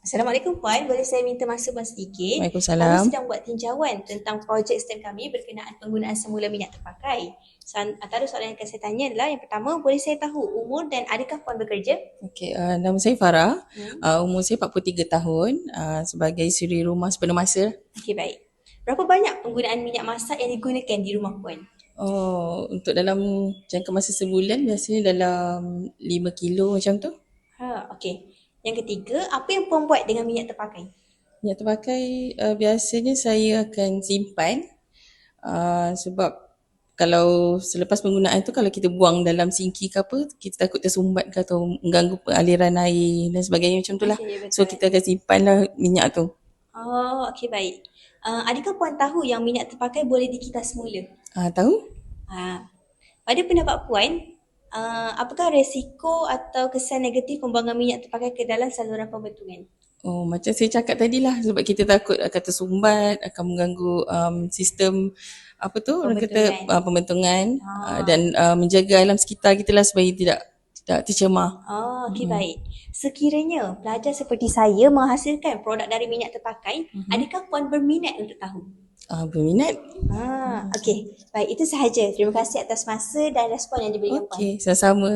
Assalamualaikum Puan, boleh saya minta masa Puan sedikit? Waalaikumsalam. Kami sedang buat tinjauan tentang projek STEM kami berkenaan penggunaan semula minyak terpakai. So, antara soalan yang akan saya tanya adalah yang pertama, boleh saya tahu umur dan adakah Puan bekerja? Okey, uh, nama saya Farah. Hmm. Uh, umur saya 43 tahun uh, sebagai suri rumah sepenuh masa. Okey, baik. Berapa banyak penggunaan minyak masak yang digunakan di rumah Puan? Oh, untuk dalam jangka masa sebulan biasanya dalam 5 kilo macam tu. Ha, okey. Yang ketiga, apa yang Puan buat dengan minyak terpakai? Minyak terpakai uh, biasanya saya akan simpan uh, sebab kalau selepas penggunaan tu kalau kita buang dalam sinki ke apa kita takut tersumbat ke atau mengganggu aliran air dan sebagainya macam tu lah. Betul. So kita akan simpan lah minyak tu. Oh, okey baik. Uh, adakah Puan tahu yang minyak terpakai boleh dikitas semula? Uh, tahu? Ha. Pada pendapat Puan, uh, apakah resiko atau kesan negatif pembuangan minyak terpakai ke dalam saluran pembentungan? Oh, macam saya cakap tadi lah sebab kita takut akan tersumbat, akan mengganggu um, sistem apa tu orang kata uh, pembentungan Ah. uh, dan uh, menjaga alam sekitar kita lah supaya tidak tidak tercemar. Oh, okey baik. Sekiranya pelajar seperti saya menghasilkan produk dari minyak terpakai, adakah Puan berminat untuk tahu? Uh, berminat? Ha, okey. Baik, itu sahaja. Terima kasih atas masa dan respon yang diberikan. Okey, sama-sama.